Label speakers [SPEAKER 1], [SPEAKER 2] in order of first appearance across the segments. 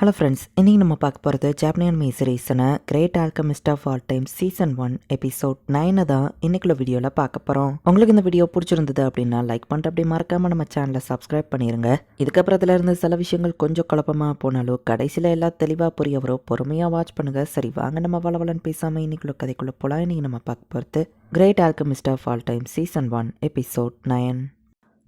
[SPEAKER 1] Hello friends இன்னைக்கு நம்ம பார்க்க போகிறது ஜாப்பனியன் மீ சீரீஸனை great alchemist of all time season one episode நைனை தான் இன்றைக்குள்ள வீடியோவில் பார்க்க போகிறோம் உங்களுக்கு இந்த வீடியோ பிடிச்சிருந்தது அப்படின்னா லைக் பண்ணிட்டு அப்படி மறக்காமல் நம்ம சேனலை சப்ஸ்கிரைப் பண்ணிடுங்க இதுக்கப்புறத்துல இருந்து சில விஷயங்கள் கொஞ்சம் குழப்பமாக போனாலும் கடைசியில் எல்லாம் தெளிவாக புரிய வரும். பொறுமையாக வாட்ச் பண்ணுங்கள் சரி வாங்க நம்ம வளவலன்னு பேசாமல் இன்றைக்குள்ள கதைக்குள்ளே போகலாம் இன்றைக்கி நம்ம பார்க்க போகிறது great alchemist of all time season one episode nine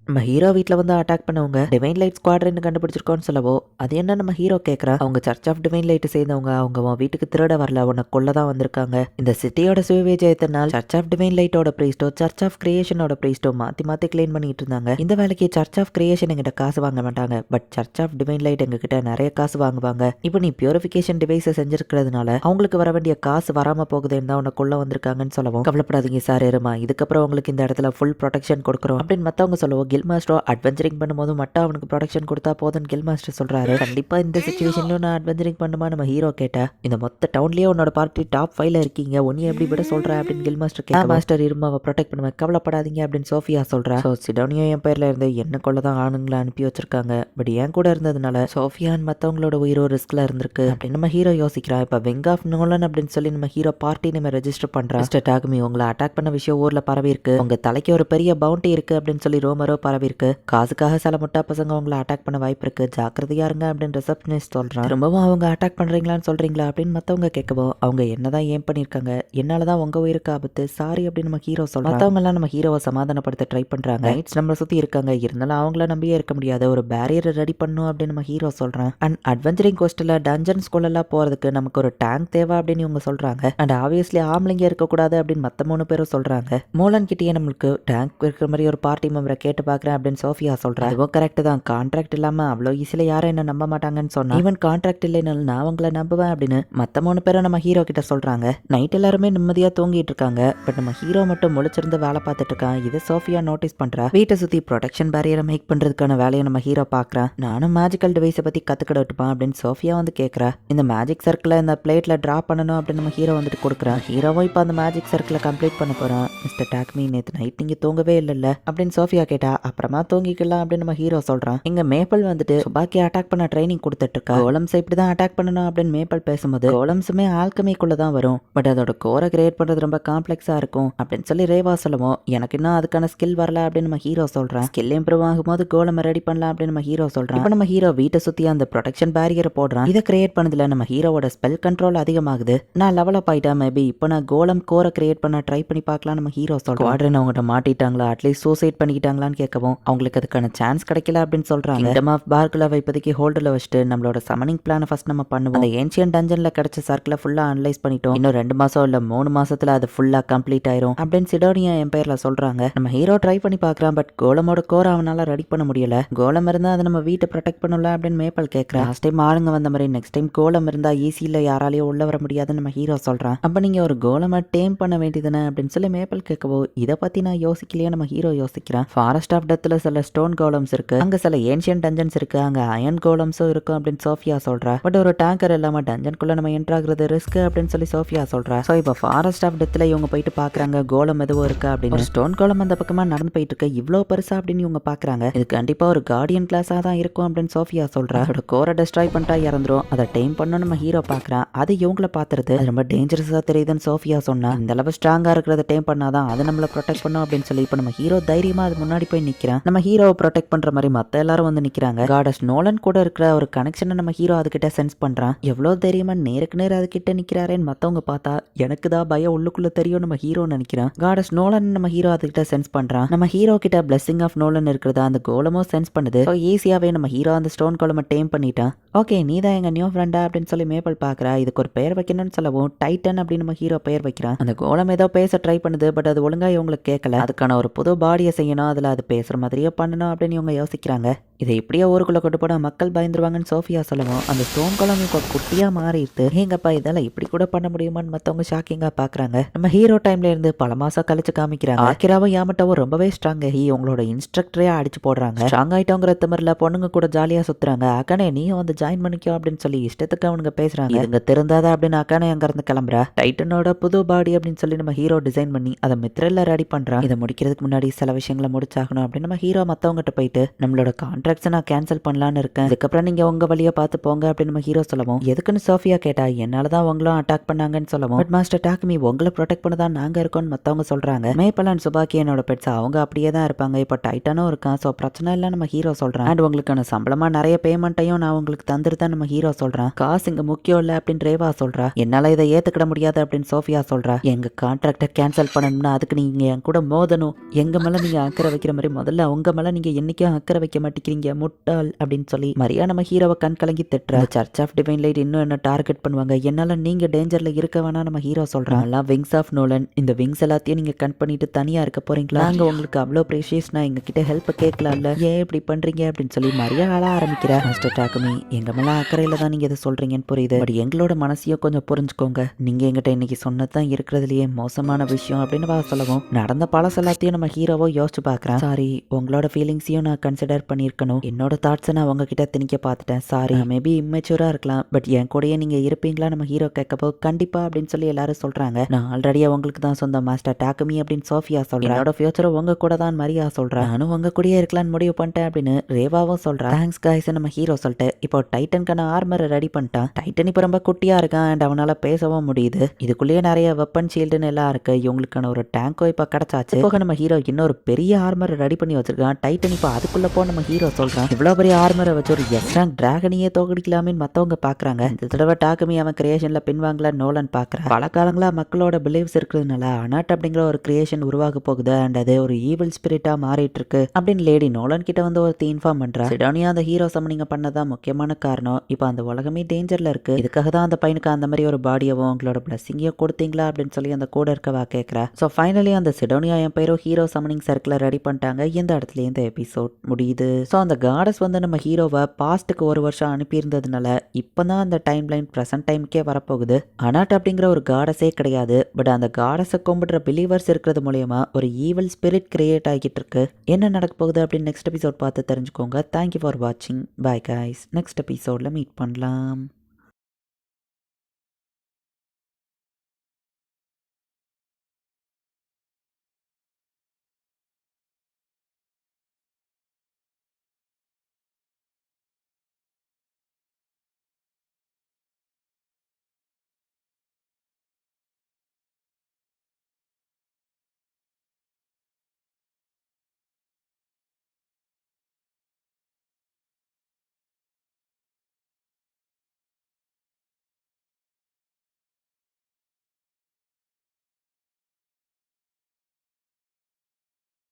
[SPEAKER 1] நம்ம ஹீரோ வீட்டில் வந்து அட்டாக் பண்ணவங்க டிவைன் லைட் ஸ்குவாட்ரன் கண்டுபிடிச்சிருக்கோன்னு சொல்லவோ அது என்ன நம்ம ஹீரோ கேட்குறா அவங்க சர்ச் ஆஃப் டிவைன் லைட் சேர்ந்தவங்க அவங்க உன் வீட்டுக்கு திருட வரல உன்னை கொள்ள தான் வந்திருக்காங்க. இந்த சிட்டியோட சுயவிஜயத்தினால் சர்ச் ஆஃப் டிவைன் லைட்டோட பிரீஸ்டோ சர்ச் ஆஃப் கிரியேஷனோட பிரீஸ்டோ மாற்றி மாற்றி க்ளீன் பண்ணிட்டு இருந்தாங்க. இந்த வேலைக்கு சர்ச் ஆஃப் கிரியேஷன் எங்கிட்ட காசு வாங்க மாட்டாங்க. But church of divine light எங்ககிட்ட நிறைய காசு வாங்குவாங்க. இப்போ நீ பியூரிஃபிகேஷன் டிவைஸை செஞ்சிருக்கிறதுனால அவங்களுக்கு வர வேண்டிய காசு வராம போகுதுன்னு தான் உன்னை கொள்ள வந்திருக்காங்கன்னு சொல்லவும் கவலைப்படாதீங்க சார் இருமா இதுக்கப்புறம் உங்களுக்கு இந்த இடத்துல ஃபுல் ப்ரொடெக்ஷன் கொடுக்குறோம் அப்படின்னு மற்றவங்க சொல்லவும் கில் மாஸ்டரோ அட்வென்ச்சரிங் பண்ணும்போது மட்டும் அவனுக்கு ப்ரொடக்ஷன் கொடுத்தா போதும்னு கில் மாஸ்டர் சொல்கிறாரு கண்டிப்பாக இந்த சுச்சுவேஷன்லயும் நான் அட்வென்ச்சரிங் பண்ணுமா? நம்ம ஹீரோ கேட்டேன் இந்த மொத்த டவுன்லேயே உன்னோட பார்ட்டி டாப் ஃபைவ்ல இருக்கீங்க. ஒன்னே எப்படி விட சொல்கிறேன் அப்படின்னு கில் மாஸ்டர் கேட்க மாஸ்டர் இருமா அவள் ப்ரொடெக்ட் பண்ணுவேன் கவலைப்படாதீங்க அப்படின்னு சோஃபியா சொல்றா. ஸோ சிடோனியோ என் பேரில் இருந்து என்ன கொள்ள தான் ஆணுங்களை அனுப்பி வச்சிருக்காங்க. பட் என் கூட இருந்ததுனால சோஃபியான் மற்றவங்களோட உயிரோ ரிஸ்கில் இருந்திருக்கு. அப்படின்னு நம்ம ஹீரோ யோசிக்கிறான் இப்போ வெங் ஆஃப் நோலன் அப்படின்னு சொல்லி நம்ம ஹீரோ பார்ட்டி நம்ம ரெஜிஸ்டர் பண்றோம் மிஸ்டர் டாகுமி உங்களை அட்டாக் பண்ண விஷயம் ஊரில் பரவி இருக்கு உங்கள் தலைக்கு ஒரு பெரிய பவுண்டி இருக்குது அப்படின்னு சொல்லி ரோமரோ பரவிருக்கு காசுக்காக சில முட்டா பசங்க உங்களை அட்டாக் பண்ண வாய்ப்பு இருக்கு. ஜாக்கிரதையா இருங்க அப்படின்னு ரிசப்ஷனிஸ்ட் சொல்றான். ரொம்பவும் அவங்க அட்டாக் பண்றீங்களான்னு சொல்றீங்களா அப்படின்னு மத்தவங்க கேட்கவோ அவங்க என்னதான் ஏன் பண்ணிருக்காங்க என்னாலதான் உங்க உயிருக்கு ஆபத்து சாரி அப்படின்னு நம்ம ஹீரோ சொல்றோம் மத்தவங்க எல்லாம் நம்ம ஹீரோவை சமாதானப்படுத்த ட்ரை பண்றாங்க. நைட்ஸ் நம்மளை சுத்தி இருக்காங்க. இருந்தாலும் அவங்கள நம்பியே இருக்க முடியாது. ஒரு பேரியரை ரெடி பண்ணும் அப்படின்னு நம்ம ஹீரோ சொல்றான். அண்ட் அட்வென்ச்சரிங் கோஸ்டில் டஞ்சன் ஸ்கூலெல்லாம் போறதுக்கு நமக்கு ஒரு டேங்க் தேவை அப்படின்னு இவங்க சொல்றாங்க. அண்ட் ஆப்வியஸ்லி ஆம்பளைங்க இருக்கக்கூடாது அப்படின்னு மற்ற மூணு பேரும் சொல்றாங்க. மோலன் கிட்டேயே நம்மளுக்கு டேங்க் இருக்கிற மாதிரி ஒரு பார்ட்டி மெம்பரை கேட்டு பார்க்குறேன் அப்படின்னு சோஃபியா சொல்றா. அதுவும் கரெக்ட் தான். கான்ட்ராக்ட் இல்லாம அவ்வளோ ஈஸியில் யாரும் என்ன நம்ப மாட்டாங்கன்னு சொன்னா. ஈவன் கான்ட்ராக்ட் இல்லைனாலும் நான் அவங்கள நம்புவேன் அப்படின்னு மற்ற மூணு பேரும் நம்ம ஹீரோ கிட்ட சொல்றாங்க. நைட் எல்லாருமே நிம்மதியா தூங்கிட்டு இருக்காங்க. பட் நம்ம ஹீரோ மட்டும் முழிச்சிருந்து வேலை பார்த்துட்டு இருக்கான். இதை சோஃபியா நோட்டீஸ் பண்றா. வீட்டை சுத்தி ப்ரொடெக்ஷன் பேரியரை மேக் பண்றதுக்கான வேலையை நம்ம ஹீரோ பார்க்கறான் நானும் மேஜிக்கல் டிவைஸை பத்தி கத்துக்கிடட்டுப்பான் அப்படின்னு சோஃபியா வந்து கேட்கறா இந்த மேஜிக் சர்க்கிளை இந்த பிளேட்ல டிரா பண்ணணும் அப்படின்னு நம்ம ஹீரோ வந்துட்டு கொடுக்குறான் ஹீரோவும் இப்போ அந்த மேஜிக் சர்க்கிளை கம்ப்ளீட் பண்ண போறான். மிஸ்டர் டாக்மி நேற்று நைட் நீங்க தூங்கவே இல்லைல்ல அப்படின்னு சோஃபியா கேட்டா அப்புறமா தூங்கிக்கலாம் அப்படின்னு நம்ம ஹீரோ சொல்றான். இங்க மேப்பிள் வந்துட்டு சுபாக்கி அட்டாக் பண்ண ட்ரைனிங் கொடுத்துட்டு இருக்கா கோலம்ஸ் இப்படி தான் அட்டாக் பண்ணணும் அப்படின்னு மேப்பிள் பேசும்போது கோலம்ஸுமே ஆல்கமிக்குள்ள தான் வரும். பட் அதோட கோரை கிரியேட் பண்றது ரொம்ப காம்ப்ளெக்ஸா இருக்கும் அப்படின்னு சொல்லி ரேவா சொல்லுவோம். எனக்கு இன்னும் அதுக்கான ஸ்கில் வரல அப்படின்னு நம்ம ஹீரோ சொல்றான். ஸ்கில் இம்ப்ரூவ் ஆகும்போது கோலம் ரெடி பண்ணலாம் அப்படின்னு நம்ம ஹீரோ சொல்றான். இப்போ நம்ம ஹீரோ வீட்டை சுத்தி அந்த ப்ரொடெக்ஷன் பேரியரை போடுறான். இதை கிரியேட் பண்ணதுல நம்ம ஹீரோவோட ஸ்பெல் கண்ட்ரோல் அதிகமாகுது. நான் லெவல் அப் ஆயிட்டா மேபி இப்போ நான் கோலம் கோரை கிரியேட் பண்ண ட்ரை பண்ணி பார்க்கலாம் நம்ம ஹீரோ சொல்றோம் குவாட்ரன் அவங்ககிட்ட மாட்டிட்டாங்களா? அட்லீஸ்ட் சூசைட் பண்ணிக்கிட்டாங்களான்னு கேட்கவும் அவங்களுக்கு அதுக்கான சான்ஸ் கிடைக்கல அப்படின்னு சொல்றாங்க. கிங்டம் ஆஃப் பார்க்குலவை இப்போதைக்கு ஹோல்டில் வச்சுட்டு நம்மளோட சமனிங் பிளானை ஃபர்ஸ்ட் நம்ம பண்ணுவோம். அந்த ஏன்ஷியன் டஞ்சன்ல கிடைச்ச சர்க்கிளை ஃபுல்லா அனலைஸ் பண்ணிட்டோம். இன்னும் ரெண்டு மாசம் இல்ல மூணு மாசத்துல அது ஃபுல்லா கம்ப்ளீட் ஆயிரும். அப்படின்னு சிடோனியா என் பேர்ல சொல்றாங்க. நம்ம ஹீரோ ட்ரை பண்ணி பார்க்கறான் பட் கோலமோட கோரை அவனால ரெடி பண்ண முடியல. கோலம் இருந்தா அதை நம்ம வீட்டை ப்ரொடெக்ட் பண்ணல அப்படின்னு மேப்பல் கேட்கறேன் லாஸ்ட் டைம் ஆளுங்க வந்த மாதிரி நெக்ஸ்ட் டைம் கோலம் இருந்தா ஈஸியில் யாராலையும் உள்ள வர முடியாதுன்னு நம்ம ஹீரோ சொல்றான். அப்ப நீங்க ஒரு கோலமை டேம் பண்ண வேண்டியதுன்னு அப்படின்னு சொல்லி மேப்பல் கேட்கவோ இதை பத்தி நான் யோசிக்கலையே நம்ம ஹீரோ யோசிக்கிறேன். ஃபாரஸ்ட் ஆஃப் டெத்துல சில ஸ்டோன் கோலம்ஸ் இருக்கு. அங்க சில ஏன்ஷியன் டஞ்சன்ஸ் இருக்கு. அங்க அயன் கோலம்ஸும் இருக்கும் அப்படின்னு சோஃபியா சொல்றா. பட் ஒரு டேங்கர் இல்லாம டஞ்சனுக்குள்ள நம்ம என்ட்ரு ஆகுறது ரிஸ்க் அப்படின்னு சொல்லி சோஃபியா சொல்றா. ஸோ இப்போ ஃபாரஸ்ட் ஆஃப் டெத்தில் இவங்க போயிட்டு பாக்குறாங்க. கோலம் எதுவும் இருக்கு அப்படின்னு. ஸ்டோன் கோலம் அந்த பக்கமா நடந்து போயிட்டு இருக்கு. இவ்வளோ பெருசா அப்படின்னு இவங்க பாக்குறாங்க. இது கண்டிப்பா ஒரு கார்டியன் கிளாஸா தான் இருக்கும் அப்படின்னு சோஃபியா சொல்றா. அதோட கோரை டெஸ்ட்ராய் பண்ணிட்டா இறந்துரும். அதை டைம் பண்ண நம்ம ஹீரோ பாக்குறான் அது இவங்கள பாத்துறது அது ரொம்ப டேஞ்சரஸா தெரியுதுன்னு சோஃபியா சொன்னா. இந்த அளவு ஸ்ட்ராங்கா இருக்கிறத டைம் பண்ணாதான் அது நம்மளை ப்ரொடெக்ட் பண்ணும் அப்படின்னு சொல்லி. இப்போ நம்ம ஹீரோ தைரியமா அது முன்னாடி போய் நிக்கிறான். நம்ம ஹீரோவை ப்ரொடெக்ட் பண்ற மாதிரி மத்த எல்லாரும் வந்து நிக்கிறாங்க. காடஸ் நோலன் கூட இருக்கிற ஒரு கனெக்ஷனை நம்ம ஹீரோ அதுகிட்ட சென்ஸ் பண்றான். எவ்வளவு தைரியமா நேருக்கு நேர் அதுகிட்ட நிக்கிறாரேன்னு மத்தவங்க பார்த்தா எனக்கு தான் பயம் உள்ளுக்குள்ள தெரியும் நம்ம ஹீரோ நினைக்கிறான். காடஸ் நோலன் நம்ம ஹீரோ அதுகிட்ட சென்ஸ் பண்றான். நம்ம ஹீரோ கிட்ட பிளெஸிங் ஆஃப் நோலன் இருக்கிறதா அந்த கோலமும் சென்ஸ் பண்ணுது. ஸோ ஈஸியாவே நம்ம ஹீரோ அந்த ஸ்டோன் கோலமை டேம் பண்ணிட்டான். ஓகே நீ தான் எங்க நியூ ஃப்ரெண்டா அப்படின்னு சொல்லி மேபல் பாக்குறா. இதுக்கு ஒரு பெயர் வைக்கணும்னு சொல்லவும் டைட்டன் அப்படின்னு நம்ம ஹீரோ பெயர் வைக்கிறான். அந்த கோலம் ஏதோ பேச ட்ரை பண்ணுது பட் அது ஒழுங்கா இவங்களுக்கு கேட்கல அதுக்கான ஒரு புது பாடியை செய்யணும் அதுல அது பேசுகிற மாதிரியே பண்ணணும் அப்படின்னு இவங்க யோசிக்கிறாங்க. இதை இப்படியே ஊருக்குள்ள கொண்டு போனா மக்கள் பயந்துருவாங்கன்னு சோஃபியா சொல்லவும் அந்த ஸ்டோன் குளம் இப்போ குட்டியா மாறிடுது ஏங்கப்பா இதெல்லாம் இப்படி கூட பண்ண முடியுமான்னு மத்தவங்க ஷாக்கிங்கா பாக்குறாங்க. நம்ம ஹீரோ டைம்ல இருந்து பல மாசம் கழிச்சு காமிக்கிறாங்க. ஆக்கிராவும் யாமட்டாவும் ரொம்பவே ஸ்ட்ராங் ஹீ உங்களோட இன்ஸ்ட்ரக்டரே அடிச்சு போடுறாங்க. ஸ்ட்ராங் ஆயிட்டோங்கிற திமிரில் பொண்ணுங்க கூட ஜாலியா சுத்துறாங்க. அக்கனே நீயும் வந்து ஜாயின் பண்ணிக்கோ அப்படின்னு சொல்லி இஷ்டத்துக்கு அவனுங்க பேசுறாங்க. இதுங்க திருந்தாத அப்படின்னு அக்கனே அங்க இருந்து கிளம்புறா. டைட்டனோட புது பாடி அப்படின்னு சொல்லி நம்ம ஹீரோ டிசைன் பண்ணி அதை மித்ரல்ல ரெடி பண்றான். இதை முடிக்கிறதுக்கு முன்னாடி சில விஷயங்களை முடிச்சாகணும் அப்படின்னு நம்ம ஹீரோ மத்தவங்ககிட்ட போயிட்டு நம்மளோட கான்ட்ராக்ட்ஸை நான் கேன்சல் பண்ணலான்னு இருக்கேன். அதுக்கப்புறம் நீங்கள் உங்கள் வழியை பார்த்து போங்க அப்படின்னு நம்ம ஹீரோ சொல்லவும் எதுக்குன்னு சோஃபியா கேட்டா என்னால தான் உங்களும் அட்டாக் பண்ணாங்கன்னு சொல்லவும் பட் மாஸ்டர் டாக்மி உங்களை ப்ரொடெக்ட் பண்ண தான் நாங்கள் இருக்கோம்னு மற்றவங்க சொல்கிறாங்க மேப்பல் அண்ட் சுபாக்கி என்னோட பெட்ஸ் அவங்க அப்படியே தான் இருப்பாங்க. இப்போ டைட்டானும் இருக்கான். ஸோ பிரச்சனை இல்லை நம்ம ஹீரோ சொல்கிறேன் அண்ட் உங்களுக்கான சம்பளமாக நிறைய பேமெண்ட்டையும் நான் உங்களுக்கு தந்துருதான் தான் நம்ம ஹீரோ சொல்கிறேன் காசு இங்கே முக்கியம் இல்லை அப்படின்னு ரேவா சொல்கிறா என்னால் இதை ஏற்றுக்கிட முடியாது அப்படின்னு சோஃபியா சொல்கிறா எங்கள் கான்ட்ராக்டை கேன்சல் பண்ணணும்னா அதுக்கு நீங்கள் என் கூட மோதணும். எங்கள் மேலே நீங்கள் அக்கறை வைக்கிற மாதிரி முதல்ல உங்கள் மேலே நீங்கள் என்னைக்கும் அக்கறை வைக்க மாட்டேங்கிறீங்க. முட்டாள் அப்படின்னு சொல்லி மரியா நம்ம ஹீரோவை கண் கலங்கி திட்டுறா. சர்ச் ஆஃப் டிவைன் லைட் இன்னும் என்ன டார்கெட் பண்ணுவாங்க? என்னால நீங்க டேஞ்சர்ல இருக்க வேணாம் நம்ம ஹீரோ எல்லாம் விங்ஸ் ஆஃப் நோலன் இந்த விங்ஸ் எல்லாத்தையும் நீங்க கண் பண்ணிட்டு தனியா இருக்க போறீங்களா? நாங்க உங்களுக்கு அவ்வளோ ப்ரீஷியஸ் நான் எங்க கிட்ட ஹெல்ப் கேட்கலாம்ல. ஏன் இப்படி பண்றீங்க அப்படின்னு சொல்லி மரியா ஆள ஆரம்பிக்கிறா. மாஸ்டர் டாக்குமி எங்க மேல அக்கறையில தான் நீங்க இதை சொல்றீங்கன்னு புரியுது. பட் எங்களோட மனசையும் கொஞ்சம் புரிஞ்சுக்கோங்க. நீங்க எங்கிட்ட இன்னைக்கு சொன்னதுதான் இருக்கிறதுலயே மோசமான விஷயம் அப்படின்னு வா சொல்லவும். நடந்த பழச எல்லாத்தையும் நம்ம ஹீரோவோ யோசிச்சு பார்க்கறேன். சாரி உங்களோட ஃபீலிங்ஸையும் நான் கன்சிடர் பண்ணியிருக்கணும் என்னோட தாட்ஸை நான் உங்ககிட்ட திணிக்க பார்த்துட்டேன். சாரி மேபி இம்மெச்சூரா இருக்கலாம். பட் என் கூடயே நீங்க இருப்பீங்களா? நம்ம ஹீரோ கேட்கப்போ கண்டிப்பா அப்படின்னு சொல்லி எல்லாரும் சொல்றாங்க. நான் ஆல்ரெடியா உங்களுக்கு தான் சொந்த மாஸ்டர் டாக்குமி அப்படின்னு சோஃபியா சொல்றேன் என்னோட ஃபியூச்சர் உங்க கூட தான் மரியா சொல்றேன் நானும் உங்க கூடயே இருக்கலாம்னு முடிவு பண்ணிட்டேன் அப்படின்னு ரேவாவும் சொல்றா. தேங்க்ஸ் காய்ஸ் நம்ம ஹீரோ சொல்லிட்டு. இப்போ டைட்டனுக்கான ஆர்மரை ரெடி பண்ணிட்டான். டைட்டன் இப்போ ரொம்ப குட்டியா இருக்கான் அண்ட் அவனால பேசவும் முடியுது. இதுக்குள்ளேயே நிறைய வெப்பன் ஷீல்டுன்னு எல்லாம் இருக்கு. இவங்களுக்கான ஒரு டேங்கோ இப்போ கிடைச்சாச்சு. போக நம்ம ஹீரோ இன்னொரு பெரிய ஆர்மரை ரெடி பண்ணி வச்சிருக்கான். டைட்டன் இப்போ அதுக்குள்ள போ நம்ம ஹீரோ சொல்றான். இவ்வளோ பெரிய ஆர்மரை வச்சு ஒரு எஸ் ரேங்க் டிராகனையே தோக்கடிக்கலாமேன்னு மத்தவங்க பாக்குறாங்க. இந்த தடவை டாக்குமி அவன் கிரியேஷன்ல பின்வாங்கல நோலன் பார்க்குறான் பல காலங்களாக மக்களோட பிலீவ்ஸ் இருக்கிறதுனால அனாட் அப்படிங்கிற ஒரு கிரியேஷன் உருவாக போகுது அண்ட் அது ஒரு ஈவில் ஸ்பிரிட்டாக மாறிட்டு இருக்கு அப்படின்னு லேடி நோலன் கிட்ட வந்து ஒருத்தி இன்ஃபார்ம் பண்றா. சிடோனியா அந்த ஹீரோ சம்மனிங்க பண்ணதான் முக்கியமான காரணம். இப்போ அந்த உலகமே டேஞ்சர்ல இருக்கு. இதுக்காக தான் அந்த பையனுக்கு அந்த மாதிரி ஒரு பாடியவும் உங்களோட பிளஸிங்கையும் கொடுத்தீங்களா அப்படின்னு சொல்லி அந்த கூட இருக்கவா கேட்குறா ஸோ ஃபைனலி அந்த சிடோனியா என் பேரும் ஹீரோ சம்மனிங் சர்க்கிளை ரெடி பண்ணிட்டாங்க. இந்த இடத்துல இந்த எபிசோட் முடியுது. ஸோ அந்த காடஸ் வந்து நம்ம ஹீரோவை பாஸ்ட்டுக்கு ஒரு வருஷம் அனுப்பியிருந்ததுனால இப்போ தான் அந்த டைம் லைன் ப்ரெசன்ட் டைமுக்கே வரப்போகுது. அனாட் அப்படிங்கிற ஒரு காடஸே கிடையாது. பட் அந்த காடஸை கும்பிடுற பிலீவர்ஸ் இருக்கிறது மூலயமா ஒரு ஈவல் ஸ்பிரிட் கிரியேட் ஆகிட்டு இருக்கு. என்ன நடக்க போகுது அப்படின்னு நெக்ஸ்ட் எபிசோட் பார்த்து தெரிஞ்சுக்கோங்க. தேங்க்யூ ஃபார் வாட்சிங் பை காய்ஸ் நெக்ஸ்ட் எபிசோடில் மீட் பண்ணலாம்.